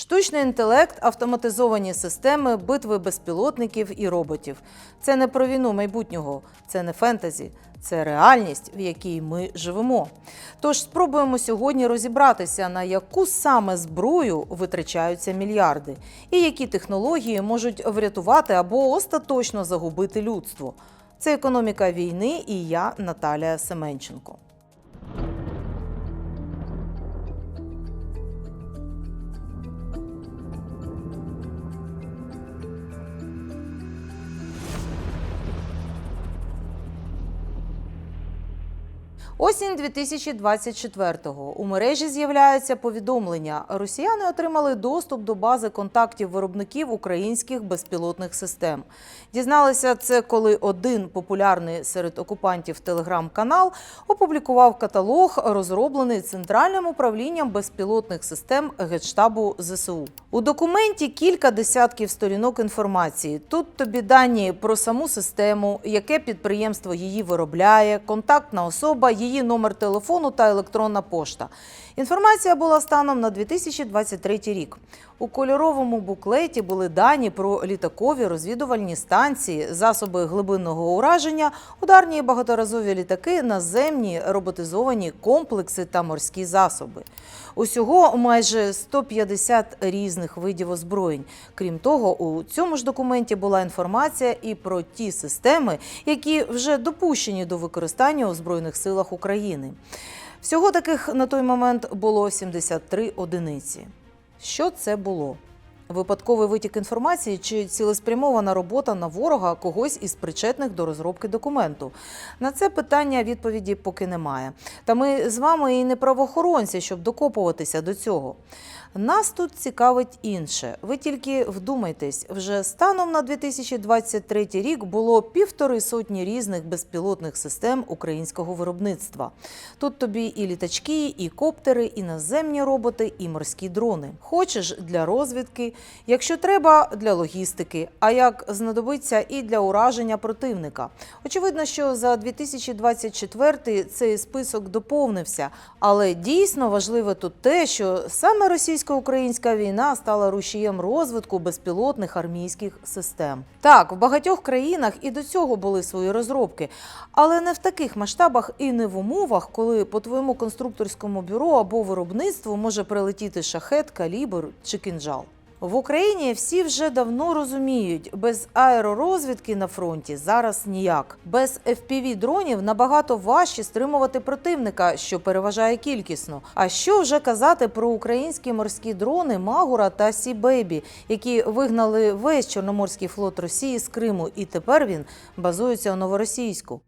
Штучний інтелект, автоматизовані системи, битви безпілотників і роботів. Це не про війну майбутнього, це не фентезі, це реальність, в якій ми живемо. Тож спробуємо сьогодні розібратися, на яку саме зброю витрачаються мільярди, і які технології можуть врятувати або остаточно загубити людство. Це економіка війни і я, Наталія Семенченко. Осінь 2024-го. У мережі з'являється повідомлення. Росіяни отримали доступ до бази контактів виробників українських безпілотних систем. Дізналися це, коли один популярний серед окупантів телеграм-канал опублікував каталог, розроблений центральним управлінням безпілотних систем Генштабу ЗСУ. У документі кілька десятків сторінок інформації. Тут тобі дані про саму систему, яке підприємство її виробляє, контактна особа, її номер телефону та електронна пошта. Інформація була станом на 2023 рік. У кольоровому буклеті були дані про літакові розвідувальні станції, засоби глибинного ураження, ударні і багаторазові літаки, наземні роботизовані комплекси та морські засоби. Усього майже 150 різних видів озброєнь. Крім того, у цьому ж документі була інформація і про ті системи, які вже допущені до використання у Збройних силах України. Всього таких на той момент було 73 одиниці. Що це було? Випадковий витік інформації чи цілеспрямована робота на ворога когось із причетних до розробки документу? На це питання відповіді поки немає. Та ми з вами і не правоохоронці, щоб докопуватися до цього. Нас тут цікавить інше. Ви тільки вдумайтесь, вже станом на 2023 рік було півтори сотні різних безпілотних систем українського виробництва. Тут тобі і літачки, і коптери, і наземні роботи, і морські дрони. Хочеш для розвідки, якщо треба для логістики, а як знадобиться і для ураження противника. Очевидно, що за 2024 цей список доповнився, але дійсно важливе тут те, що саме російсько-українська війна стала рушієм розвитку безпілотних армійських систем. Так, в багатьох країнах і до цього були свої розробки, але не в таких масштабах і не в умовах, коли по твоєму конструкторському бюро або виробництву може прилетіти шахет, калібр чи кінжал. В Україні всі вже давно розуміють, без аеророзвідки на фронті зараз ніяк. Без fpv дронів набагато важче стримувати противника, що переважає кількісно. А що вже казати про українські морські дрони Магура та Сі-Бейбі, які вигнали весь Чорноморський флот Росії з Криму, і тепер він базується у новоросійську.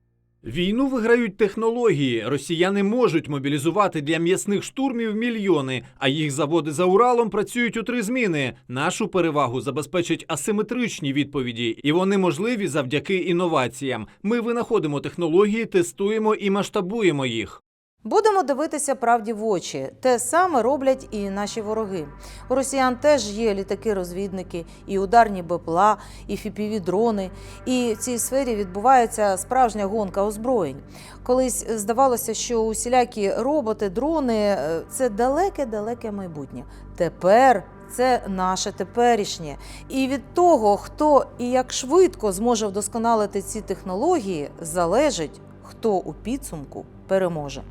Війну виграють технології. Росіяни можуть мобілізувати для м'ясних штурмів мільйони, а їх заводи за Уралом працюють у три зміни. Нашу перевагу забезпечать асиметричні відповіді, і вони можливі завдяки інноваціям. Ми винаходимо технології, тестуємо і масштабуємо їх. Будемо дивитися правді в очі. Те саме роблять і наші вороги. У росіян теж є літаки-розвідники, і ударні БПЛА, і фіпіві-дрони. І в цій сфері відбувається справжня гонка озброєнь. Колись здавалося, що усілякі роботи, дрони це далеке-далеке майбутнє. Тепер це наше теперішнє. І від того, хто і як швидко зможе вдосконалити ці технології, залежить, хто у підсумку переможе.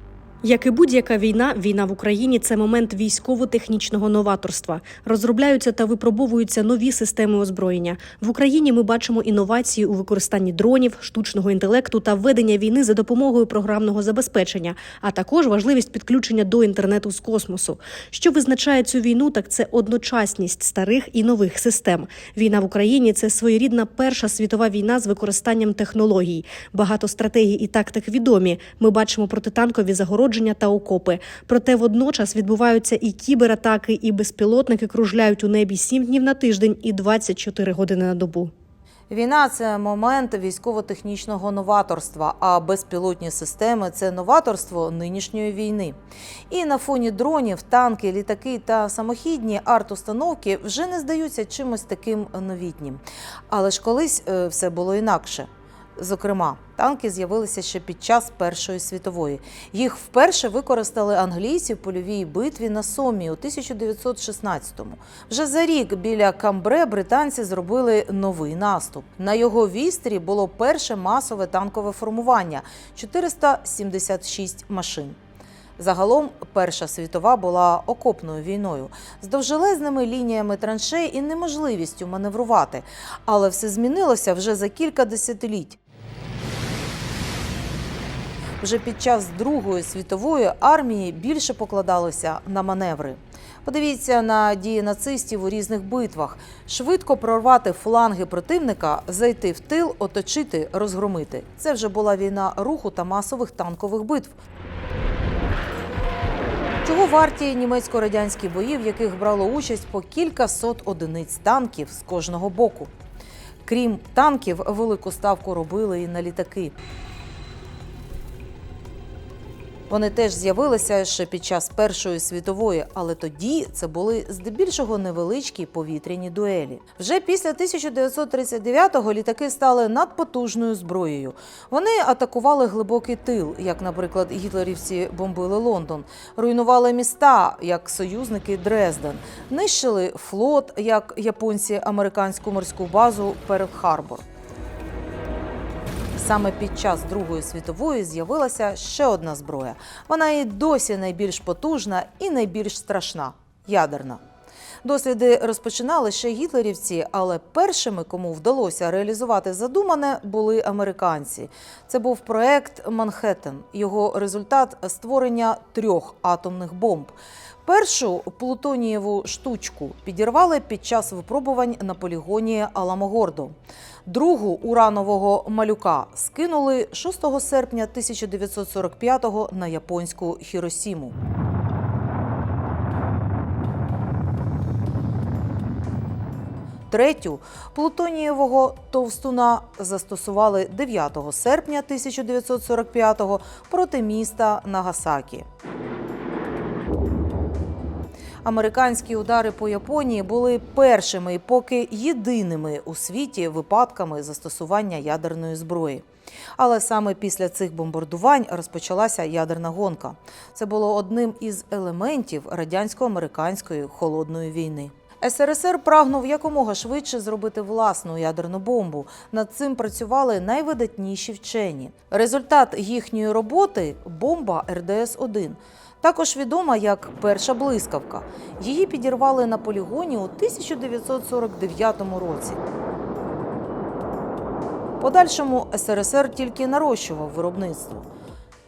Як і будь-яка війна, війна в Україні це момент військово-технічного новаторства. Розробляються та випробовуються нові системи озброєння. В Україні ми бачимо інновації у використанні дронів, штучного інтелекту та ведення війни за допомогою програмного забезпечення, а також важливість підключення до інтернету з космосу. Що визначає цю війну, так це одночасність старих і нових систем. Війна в Україні це своєрідна перша світова війна з використанням технологій. Багато стратегій і тактик відомі. Ми бачимо протитанкові загородження та окопи. Проте водночас відбуваються і кібератаки, і безпілотники кружляють у небі 7 днів на тиждень і 24 години на добу. Війна це момент військово-технічного новаторства, а безпілотні системи це новаторство нинішньої війни. І на фоні дронів, танки, літаки та самохідні арт-установки вже не здаються чимось таким новітнім. Але ж колись е, все було інакше. Зокрема, танки з'явилися ще під час Першої світової. Їх вперше використали англійці в польовій битві на Сомі у 1916-му. Вже за рік біля Камбре британці зробили новий наступ. На його вістрі було перше масове танкове формування 476 машин. Загалом Перша світова була окопною війною з довжелезними лініями траншей і неможливістю маневрувати. Але все змінилося вже за кілька десятиліть. Вже під час Другої світової армії більше покладалося на маневри. Подивіться на дії нацистів у різних битвах: швидко прорвати фланги противника, зайти в тил, оточити, розгромити. Це вже була війна руху та масових танкових битв. Чого варті німецько-радянські бої, в яких брало участь по кілька сот одиниць танків з кожного боку? Крім танків, велику ставку робили і на літаки. Вони теж з'явилися ще під час Першої світової, але тоді це були здебільшого невеличкі повітряні дуелі. Вже після 1939-го літаки стали надпотужною зброєю. Вони атакували глибокий тил, як, наприклад, гітлерівці бомбили Лондон, руйнували міста, як союзники Дрезден, нищили флот, як японці американську морську базу Перл-Харбор. Саме під час Другої світової з'явилася ще одна зброя. Вона і досі найбільш потужна і найбільш страшна ядерна. Досліди розпочинали ще гітлерівці, але першими, кому вдалося реалізувати задумане, були американці. Це був проект Манхеттен. Його результат створення трьох атомних бомб. Першу плутонієву штучку підірвали під час випробувань на полігоні Аламогордо. Другу уранового малюка скинули 6 серпня 1945-го на японську Хіросіму. Третю плутонієвого товстуна застосували 9 серпня 1945-го проти міста Нагасакі. Американські удари по Японії були першими і поки єдиними у світі випадками застосування ядерної зброї. Але саме після цих бомбардувань розпочалася ядерна гонка. Це було одним із елементів радянсько-американської холодної війни. СРСР прагнув якомога швидше зробити власну ядерну бомбу. Над цим працювали найвидатніші вчені. Результат їхньої роботи бомба РДС-1. Також відома як перша блискавка. Її підірвали на полігоні у 1949 році. Подальшому СРСР тільки нарощував виробництво.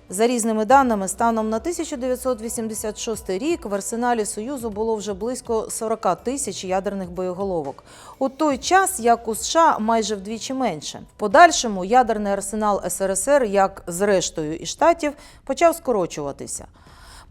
За різними даними, станом на 1986 рік в арсеналі Союзу було вже близько 40 тисяч ядерних боєголовок. У той час, як у США, майже вдвічі менше. В подальшому ядерний арсенал СРСР, як зрештою і штатів, почав скорочуватися.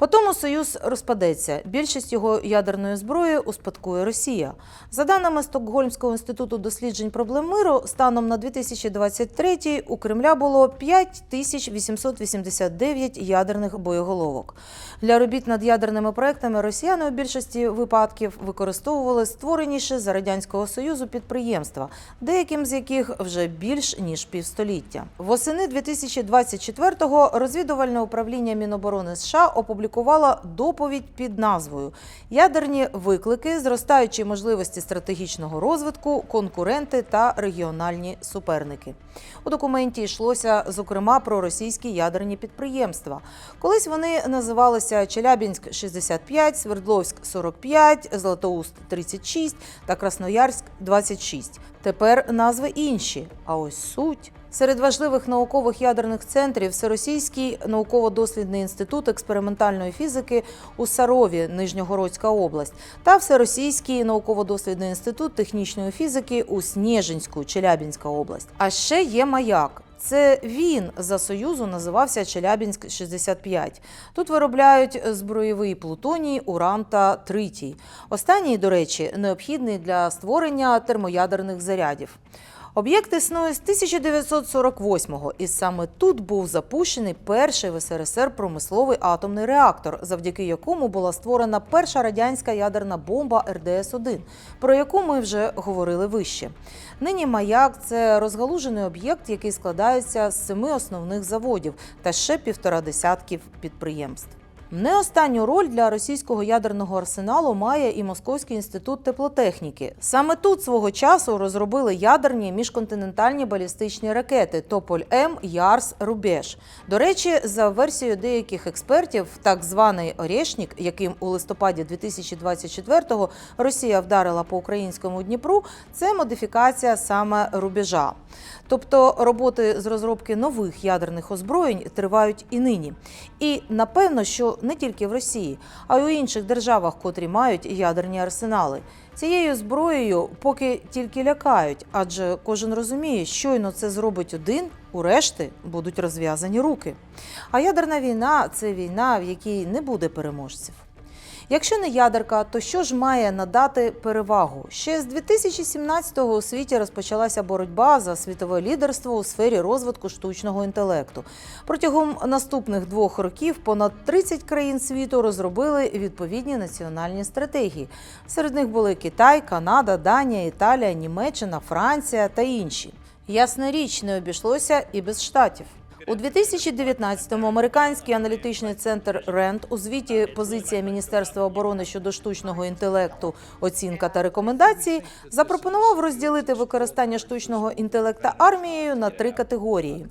Потому Союз розпадеться. Більшість його ядерної зброї успадкує Росія. За даними Стокгольмського інституту досліджень проблем миру, станом на 2023 у Кремля було 5889 ядерних боєголовок. Для робіт над ядерними проектами росіяни у більшості випадків використовували створені ще за радянського союзу підприємства, деяким з яких вже більш ніж півстоліття. Восени 2024-го розвідувальне управління Міноборони США опублікувало доповідь під назвою Ядерні виклики, зростаючі можливості стратегічного розвитку, конкуренти та регіональні суперники. У документі йшлося зокрема про російські ядерні підприємства. Колись вони називалися Челябінськ 65, Свердловськ 45, Златоуст 36 та Красноярськ 26. Тепер назви інші. А ось суть. Серед важливих наукових ядерних центрів Всеросійський науково-дослідний інститут експериментальної фізики у Сарові, Нижньогородська область, та Всеросійський науково-дослідний інститут технічної фізики у Снєжинську, Челябінська область. А ще є маяк. Це він за союзу називався Челябінськ 65. Тут виробляють збройовий плутоній, уран та тритій. Останній, до речі, необхідний для створення термоядерних зарядів. Об'єкт існує з 1948-го, і саме тут був запущений перший в СРСР промисловий атомний реактор, завдяки якому була створена перша радянська ядерна бомба РДС-1, про яку ми вже говорили вище. Нині маяк це розгалужений об'єкт, який складається з семи основних заводів та ще півтора десятків підприємств. Не останню роль для російського ядерного арсеналу має і Московський інститут теплотехніки. Саме тут свого часу розробили ядерні міжконтинентальні балістичні ракети Тополь М, Ярс, Рубеж. До речі, за версією деяких експертів, так званий Орєшнік, яким у листопаді 2024-го Росія вдарила по українському Дніпру, це модифікація саме рубежа. Тобто роботи з розробки нових ядерних озброєнь тривають і нині. І напевно, що не тільки в Росії, а й у інших державах, котрі мають ядерні арсенали. Цією зброєю поки тільки лякають, адже кожен розуміє, щойно це зробить один, у решти будуть розв'язані руки. А ядерна війна це війна, в якій не буде переможців. Якщо не ядерка, то що ж має надати перевагу? Ще з 2017-го у світі розпочалася боротьба за світове лідерство у сфері розвитку штучного інтелекту. Протягом наступних двох років понад 30 країн світу розробили відповідні національні стратегії. Серед них були Китай, Канада, Данія, Італія, Німеччина, Франція та інші. Ясна річ, не обійшлося і без штатів. У 2019-му американський аналітичний центр РЕНД у звіті позиція Міністерства оборони щодо штучного інтелекту, оцінка та рекомендації запропонував розділити використання штучного інтелекта армією на три категорії: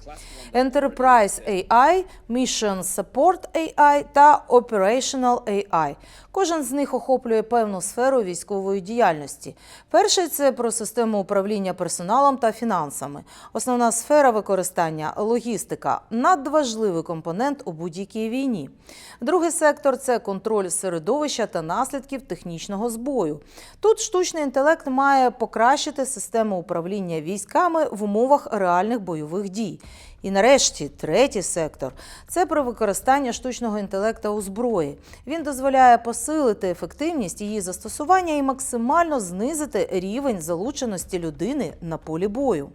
Enterprise AI, Mission Support AI та Operational AI. Кожен з них охоплює певну сферу військової діяльності. Перший це про систему управління персоналом та фінансами. Основна сфера використання логістика надважливий компонент у будь-якій війні. Другий сектор це контроль середовища та наслідків технічного збою. Тут штучний інтелект має покращити систему управління військами в умовах реальних бойових дій. І нарешті третій сектор це про використання штучного інтелекту у зброї. Він дозволяє посилити ефективність її застосування і максимально знизити рівень залученості людини на полі бою.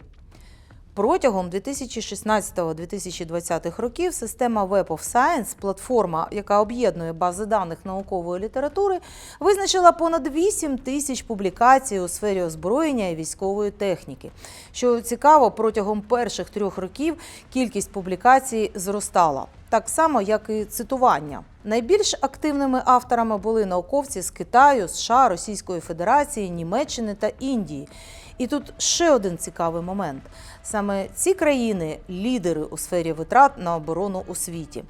Протягом 2016-2020 років система Web of Science, платформа, яка об'єднує бази даних наукової літератури, визначила понад 8 тисяч публікацій у сфері озброєння і військової техніки. Що цікаво, протягом перших трьох років кількість публікацій зростала. Так само, як і цитування. Найбільш активними авторами були науковці з Китаю, США, Російської Федерації, Німеччини та Індії. І тут ще один цікавий момент: саме ці країни лідери у сфері витрат на оборону у світі.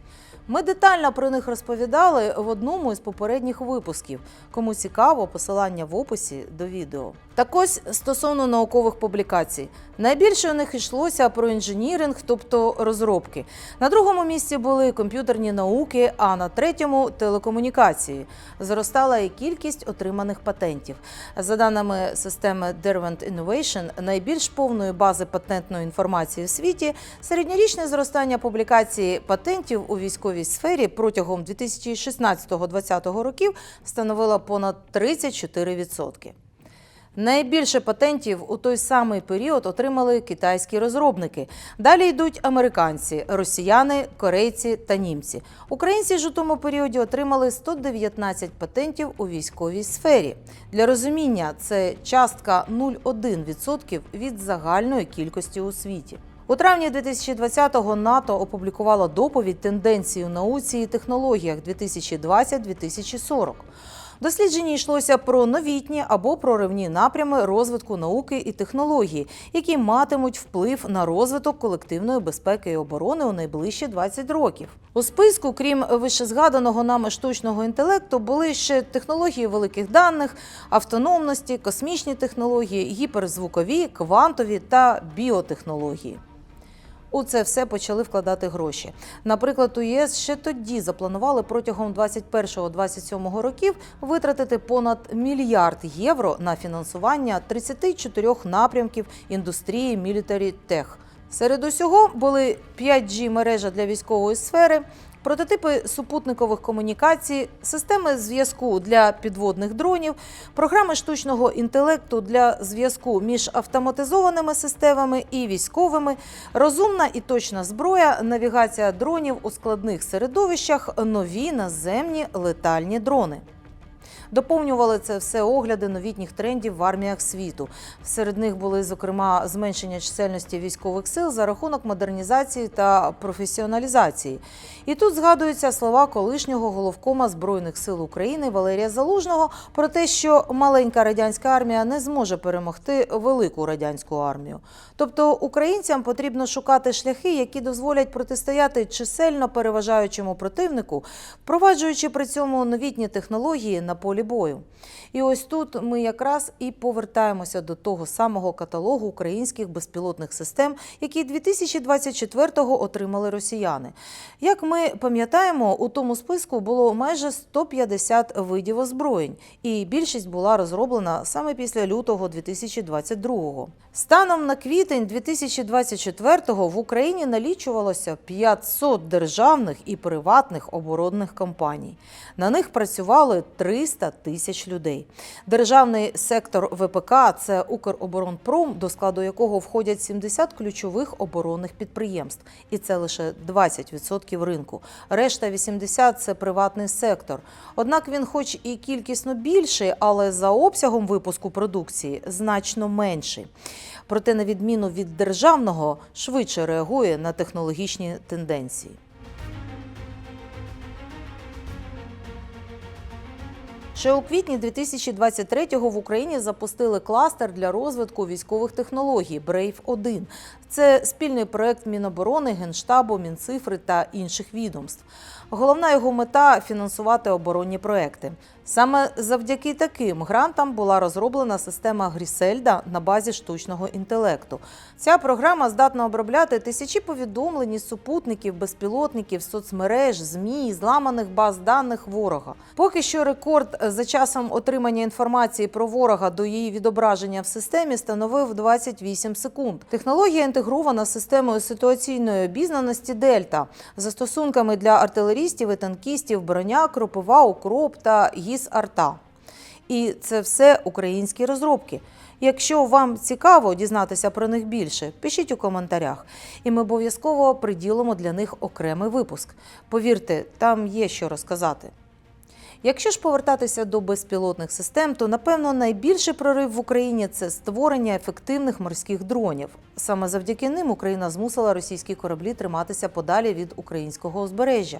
Ми детально про них розповідали в одному із попередніх випусків. Кому цікаво, посилання в описі до відео. Так ось стосовно наукових публікацій. Найбільше у них йшлося про інженіринг, тобто розробки. На другому місці були комп'ютерні науки, а на третьому телекомунікації. Зростала і кількість отриманих патентів. За даними системи Derwent Innovation, найбільш повної бази патентної інформації в світі, середньорічне зростання публікації патентів у військовій сфері протягом 2016-2020 років становило понад 34%. Найбільше патентів у той самий період отримали китайські розробники. Далі йдуть американці, росіяни, корейці та німці. Українці ж у тому періоді отримали 119 патентів у військовій сфері. Для розуміння, це частка 0,1% від загальної кількості у світі. У травні 2020-го НАТО опублікувало доповідь тенденції у науці і технологіях 2020-2040. Дослідженні йшлося про новітні або проривні напрями розвитку науки і технології, які матимуть вплив на розвиток колективної безпеки і оборони у найближчі 20 років. У списку, крім вищезгаданого нами штучного інтелекту, були ще технології великих даних, автономності, космічні технології, гіперзвукові, квантові та біотехнології. У це все почали вкладати гроші. Наприклад, у ЄС ще тоді запланували протягом 21-27 років витратити понад мільярд євро на фінансування 34 напрямків індустрії Military Tech. Серед усього були 5G мережа для військової сфери, Прототипи супутникових комунікацій, системи зв'язку для підводних дронів, програми штучного інтелекту для зв'язку між автоматизованими системами і військовими, розумна і точна зброя, навігація дронів у складних середовищах, нові наземні летальні дрони. Доповнювали це все огляди новітніх трендів в арміях світу. Серед них були, зокрема, зменшення чисельності військових сил за рахунок модернізації та професіоналізації. І тут згадуються слова колишнього головкома Збройних сил України Валерія Залужного про те, що маленька радянська армія не зможе перемогти велику радянську армію. Тобто українцям потрібно шукати шляхи, які дозволять протистояти чисельно переважаючому противнику, впроваджуючи при цьому новітні технології на полі бою. І ось тут ми якраз і повертаємося до того самого каталогу українських безпілотних систем, які 2024-го отримали росіяни. Як ми пам'ятаємо, у тому списку було майже 150 видів озброєнь, і більшість була розроблена саме після лютого 2022-го. Станом на квітень 2024-го в Україні налічувалося 500 державних і приватних оборонних компаній. На них працювали 300 тисяч людей. Державний сектор ВПК це Укроборонпром, до складу якого входять 70 ключових оборонних підприємств, і це лише 20% ринку. Решта 80 – це приватний сектор. Однак він, хоч і кількісно більший, але за обсягом випуску продукції значно менший. Проте, на відміну від державного, швидше реагує на технологічні тенденції. Ще у квітні 2023-го в Україні запустили кластер для розвитку військових технологій брейв 1 Це спільний проект Міноборони, Генштабу, Мінцифри та інших відомств. Головна його мета фінансувати оборонні проекти. Саме завдяки таким грантам була розроблена система Грісельда на базі штучного інтелекту. Ця програма здатна обробляти тисячі повідомлень із супутників, безпілотників, соцмереж, змі, зламаних баз даних ворога. Поки що рекорд за часом отримання інформації про ворога до її відображення в системі становив 28 секунд. Технологія інтегрована з системою ситуаційної обізнаності Дельта, застосунками для артилерістів і танкістів, броня, кропива, укроп та гіс арта. І це все українські розробки. Якщо вам цікаво дізнатися про них більше, пишіть у коментарях, і ми обов'язково приділимо для них окремий випуск. Повірте, там є що розказати. Якщо ж повертатися до безпілотних систем, то напевно найбільший прорив в Україні це створення ефективних морських дронів. Саме завдяки ним Україна змусила російські кораблі триматися подалі від українського узбережжя.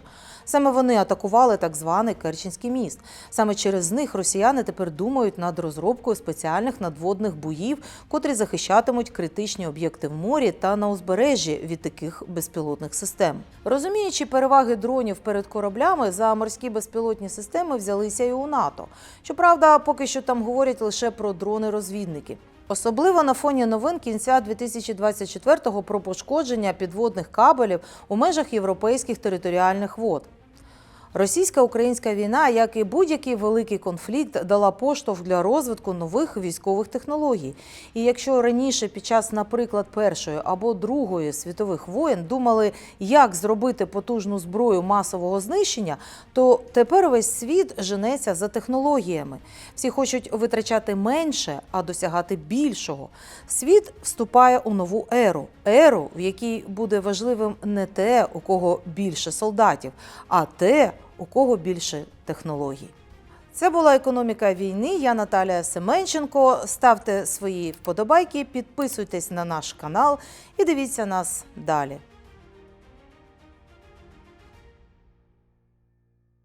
Саме вони атакували так званий Керченський міст. Саме через них росіяни тепер думають над розробкою спеціальних надводних боїв, котрі захищатимуть критичні об'єкти в морі та на узбережжі від таких безпілотних систем. Розуміючи переваги дронів перед кораблями, за морські безпілотні системи взялися і у НАТО. Щоправда, поки що там говорять лише про дрони-розвідники. Особливо на фоні новин кінця 2024-го про пошкодження підводних кабелів у межах європейських територіальних вод. Російсько-українська війна, як і будь-який великий конфлікт, дала поштовх для розвитку нових військових технологій. І якщо раніше, під час, наприклад, першої або другої світових воєн думали, як зробити потужну зброю масового знищення, то тепер весь світ женеться за технологіями. Всі хочуть витрачати менше, а досягати більшого. Світ вступає у нову еру, еру, в якій буде важливим не те, у кого більше солдатів, а те, у кого більше технологій. Це була економіка війни. Я Наталія Семенченко. Ставте свої вподобайки, підписуйтесь на наш канал і дивіться нас далі.